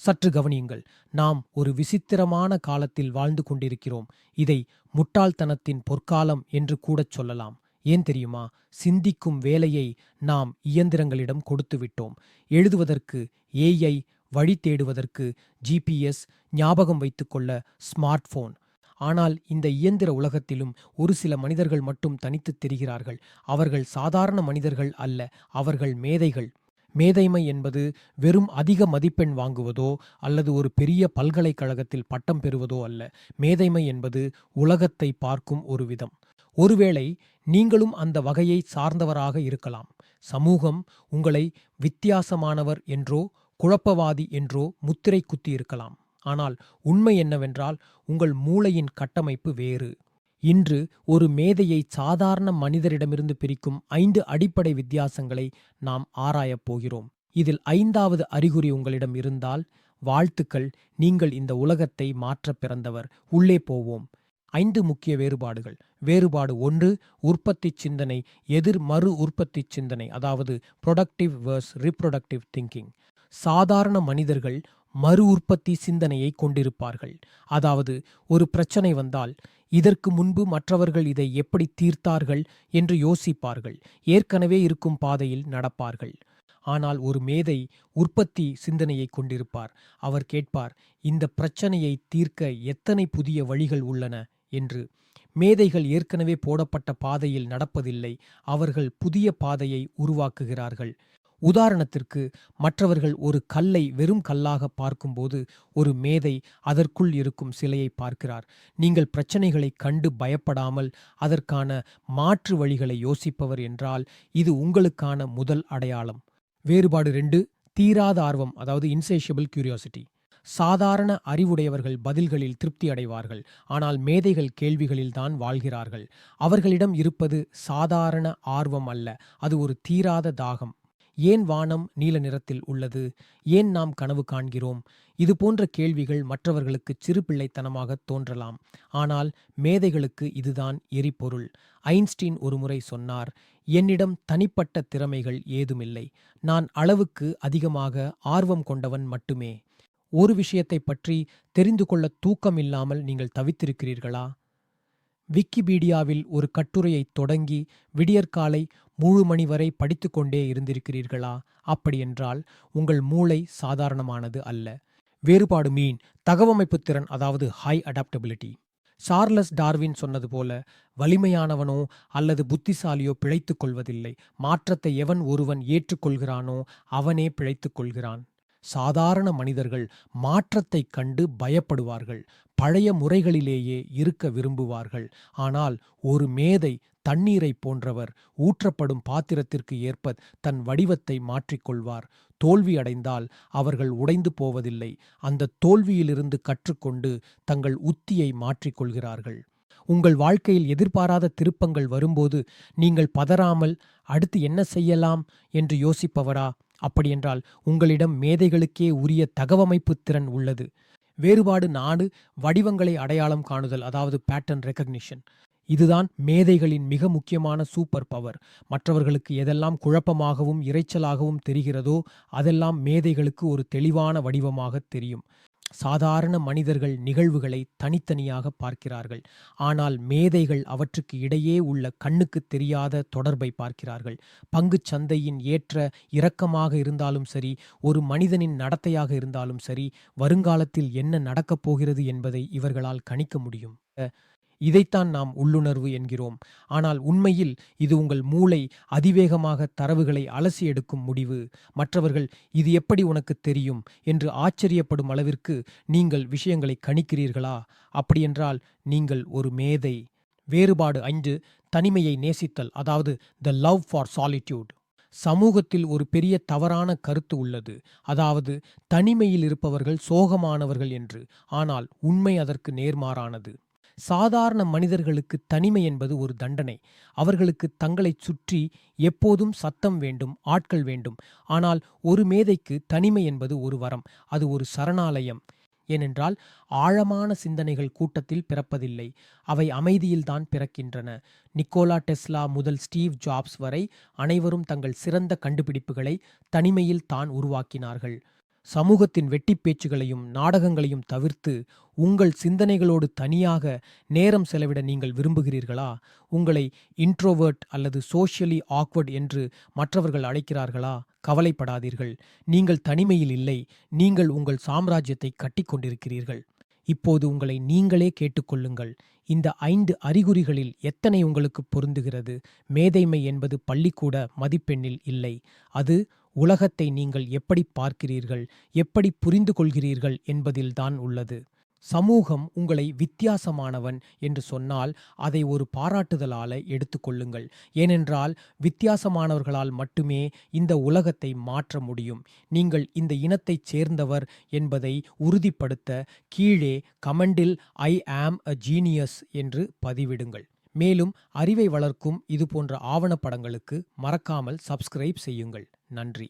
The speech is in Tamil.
சற்று கவனியுங்கள். நாம் ஒரு விசித்திரமான காலத்தில் வாழ்ந்து கொண்டிருக்கிறோம். இதை முட்டாள்தனத்தின் பொற்காலம் என்று கூடச் சொல்லலாம். ஏன் தெரியுமா? சிந்திக்கும் வேலையை நாம் இயந்திரங்களிடம் கொடுத்துவிட்டோம் எழுதுவதற்கு ஏஐ வழி தேடுவதற்கு ஜிபிஎஸ் ஞாபகம் வைத்துக்கொள்ள ஸ்மார்ட் போன் ஆனால் இந்த இயந்திர உலகத்திலும் ஒரு சில மனிதர்கள் மட்டும் தனித்துத் தெரிகிறார்கள். அவர்கள் சாதாரண மனிதர்கள் அல்ல அவர்கள் மேதைகள். மேதைமை என்பது வெறும் அதிக மதிப்பெண் வாங்குவதோ அல்லது ஒரு பெரிய பல்கலைக்கழகத்தில் பட்டம் பெறுவதோ அல்ல. மேதைமை என்பது உலகத்தை பார்க்கும் ஒரு விதம். ஒருவேளை நீங்களும் அந்த வகையை சார்ந்தவராக இருக்கலாம். சமூகம் உங்களை வித்தியாசமானவர் என்றோ குழப்பவாதி என்றோ முத்திரை குத்தி இருக்கலாம். ஆனால் உண்மை என்னவென்றால் உங்கள் மூளையின் கட்டமைப்பு வேறு. இன்று ஒரு மேதையை சாதாரண மனிதரிடமிருந்து பிரிக்கும் ஐந்து அடிப்படை வித்தியாசங்களை நாம் ஆராயப் போகிறோம். இதில் ஐந்தாவது அறிகுறி உங்களிடம் இருந்தால் வாழ்த்துக்கள் நீங்கள் இந்த உலகத்தை மாற்றப் பிறந்தவர். உள்ளே போவோம். ஐந்து முக்கிய வேறுபாடுகள். வேறுபாடு ஒன்று உற்பத்தி சிந்தனை எதிர் மறு உற்பத்தி சிந்தனை அதாவது ப்ரொடக்டிவ் வேர்ஸ் ரிப்ரொடக்டிவ் திங்கிங் சாதாரண மனிதர்கள் மறு உற்பத்தி சிந்தனையை கொண்டிருப்பார்கள். அதாவது ஒரு பிரச்சனை வந்தால் இதற்கு முன்பு மற்றவர்கள் இதை எப்படி தீர்த்தார்கள் என்று யோசிப்பார்கள். ஏற்கனவே இருக்கும் பாதையில் நடப்பார்கள். ஆனால் ஒரு மேதை உற்பத்தி சிந்தனையை கொண்டிருப்பார். அவர் கேட்பார் இந்த பிரச்சனையை தீர்க்க எத்தனை புதிய வழிகள் உள்ளன? என்று. மேதைகள் ஏற்கனவே போடப்பட்ட பாதையில் நடப்பதில்லை. அவர்கள் புதிய பாதையை உருவாக்குகிறார்கள். உதாரணத்திற்கு மற்றவர்கள் ஒரு கல்லை வெறும் கல்லாக பார்க்கும்போது ஒரு மேதை அதற்குள் இருக்கும் சிலையை பார்க்கிறார். நீங்கள் பிரச்சனைகளை கண்டு பயப்படாமல் அதற்கான மாற்று வழிகளை யோசிப்பவர் என்றால் இது உங்களுக்கான முதல் அடையாளம். வேறுபாடு ரெண்டு தீராத ஆர்வம் அதாவது இன்சேஷியபிள் கியூரியாசிட்டி சாதாரண அறிவுடையவர்கள் பதில்களில் திருப்தி அடைவார்கள் ஆனால் மேதைகள் கேள்விகளில்தான் வாழ்கிறார்கள். அவர்களிடம் இருப்பது சாதாரண ஆர்வம் அல்ல அது ஒரு தீராத தாகம். ஏன் வானம் நீல நிறத்தில் உள்ளது? ஏன் நாம் கனவு காண்கிறோம்? இது போன்ற கேள்விகள் மற்றவர்களுக்கு சிறு பிள்ளைத்தனமாக தோன்றலாம். ஆனால் மேதைகளுக்கு இதுதான் எரிபொருள். ஐன்ஸ்டீன் ஒருமுறை சொன்னார் என்னிடம் தனிப்பட்ட திறமைகள் ஏதுமில்லை. நான் அளவுக்கு அதிகமாக ஆர்வம் கொண்டவன் மட்டுமே. ஒரு விஷயத்தை பற்றி தெரிந்து கொள்ள தூக்கம் இல்லாமல் நீங்கள் தவித்திருக்கிறீர்களா? விக்கிபீடியாவில் ஒரு கட்டுரையை தொடங்கி விடியற்காலை முழு மணி வரை படித்துக்கொண்டே இருந்திருக்கிறீர்களா? அப்படியென்றால் உங்கள் மூளை சாதாரணமானது அல்ல. வேறுபாடு மீன் தகவமைப்பு திறன் அதாவது ஹை அடாப்டபிலிட்டி சார்லஸ் டார்வின் சொன்னது போல வலிமையானவனோ அல்லது புத்திசாலியோ பிழைத்துக் கொள்வதில்லை. மாற்றத்தை எவன் ஒருவன் ஏற்றுக்கொள்கிறானோ அவனே பிழைத்துக் கொள்கிறான். சாதாரண மனிதர்கள் மாற்றத்தைக் கண்டு பயப்படுவார்கள். பழைய முறைகளிலேயே இருக்க விரும்புவார்கள். ஆனால் ஒரு மேதை தண்ணீரைப் போன்றவர் ஊற்றப்படும் பாத்திரத்திற்கு ஏற்ப தன் வடிவத்தை மாற்றிக்கொள்வார். தோல்வி அடைந்தால் அவர்கள் உடைந்து போவதில்லை. அந்த தோல்வியிலிருந்து கற்றுக்கொண்டு தங்கள் உத்தியை மாற்றிக்கொள்கிறார்கள். உங்கள் வாழ்க்கையில் எதிர்பாராத திருப்பங்கள் வரும்போது நீங்கள் பதறாமல் அடுத்து என்ன செய்யலாம்? என்று யோசிப்பவரா? அப்படியென்றால் உங்களிடம் மேதைகளுக்கே உரிய தகவமைப்பு திறன் உள்ளது. வேறுபாடு நாடு வடிவங்களை அடையாளம் காணுதல் அதாவது பேட்டர்ன் ரெக்கக்னிஷன் இதுதான் மேதைகளின் மிக முக்கியமான சூப்பர் பவர் மற்றவர்களுக்கு எதெல்லாம் குழப்பமாகவும் இரைச்சலாகவும் தெரிகிறதோ அதெல்லாம் மேதைகளுக்கு ஒரு தெளிவான வடிவமாக தெரியும். சாதாரண மனிதர்கள் நிகழ்வுகளை தனித்தனியாக பார்க்கிறார்கள். ஆனால் மேதைகள் அவற்றுக்கு இடையே உள்ள கண்ணுக்கு தெரியாத தொடர்பை பார்க்கிறார்கள். பங்குச் சந்தையின் ஏற்ற இரக்கமாக இருந்தாலும் சரி ஒரு மனிதனின் நடத்தையாக இருந்தாலும் சரி வருங்காலத்தில் என்ன நடக்கப் போகிறது என்பதை இவர்களால் கணிக்க முடியும். இதைத்தான் நாம் உள்ளுணர்வு என்கிறோம். ஆனால் உண்மையில் இது உங்கள் மூளை அதிவேகமாக தரவுகளை அலசி எடுக்கும் முடிவு. மற்றவர்கள் இது எப்படி உனக்கு தெரியும் என்று ஆச்சரியப்படும் அளவிற்கு நீங்கள் விஷயங்களை கணிக்கிறீர்களா? அப்படியென்றால் நீங்கள் ஒரு மேதை வேறுபாடு ஐந்து தனிமையை நேசித்தல் அதாவது த லவ் ஃபார் சாலிட்யூட் சமூகத்தில் ஒரு பெரிய தவறான கருத்து உள்ளது. அதாவது தனிமையில் இருப்பவர்கள் சோகமானவர்கள் என்று. ஆனால் உண்மை அதற்கு நேர்மாறானது. சாதாரண மனிதர்களுக்கு தனிமை என்பது ஒரு தண்டனை. அவர்களுக்கு தங்களைச் சுற்றி எப்போதும் சத்தம் வேண்டும் ஆட்கள் வேண்டும். ஆனால் ஒரு மேதைக்கு தனிமை என்பது ஒரு வரம் அது ஒரு சரணாலயம். ஏனென்றால் ஆழமான சிந்தனைகள் கூட்டத்தில் பிறப்பதில்லை அவை அமைதியில்தான் பிறக்கின்றன. நிக்கோலா டெஸ்லா முதல் ஸ்டீவ் ஜாப்ஸ் வரை அனைவரும் தங்கள் சிறந்த கண்டுபிடிப்புகளை தனிமையில் தான் உருவாக்கினார்கள். சமூகத்தின் வெட்டிப் பேச்சுகளையும் நாடகங்களையும் தவிர்த்து உங்கள் சிந்தனைகளோடு தனியாக நேரம் செலவிட நீங்கள் விரும்புகிறீர்களா? உங்களை இன்ட்ரோவர்ட் அல்லது சோஷியலி ஆக்வர்ட் என்று மற்றவர்கள் அழைக்கிறார்களா? கவலைப்படாதீர்கள். நீங்கள் தனிமையில் இல்லை. நீங்கள் உங்கள் சாம்ராஜ்யத்தை கட்டிக்கொண்டிருக்கிறீர்கள். இப்போது உங்களை நீங்களே கேட்டுக்கொள்ளுங்கள். இந்த ஐந்து அறிகுறிகளில் எத்தனை உங்களுக்கு பொருந்துகிறது? மேதைமை என்பது பள்ளிக்கூட மதிப்பெண்ணில் இல்லை. அது உலகத்தை நீங்கள் எப்படி பார்க்கிறீர்கள் எப்படி புரிந்து கொள்கிறீர்கள் என்பதில்தான் உள்ளது. சமூகம் உங்களை வித்தியாசமானவன் என்று சொன்னால் அதை ஒரு பாராட்டுதலால எடுத்துக்கொள்ளுங்கள் ஏனென்றால் வித்தியாசமானவர்களால் மட்டுமே இந்த உலகத்தை மாற்ற முடியும். நீங்கள் இந்த இனத்தைச் சேர்ந்தவர் என்பதை உறுதிப்படுத்த கீழே கமெண்டில் ஐ ஆம் அ ஜீனியஸ் என்று பதிவிடுங்கள். மேலும் அறிவை வளர்க்கும் இதுபோன்ற ஆவணப்படங்களுக்கு மறக்காமல் சப்ஸ்கிரைப் செய்யுங்கள். நன்றி.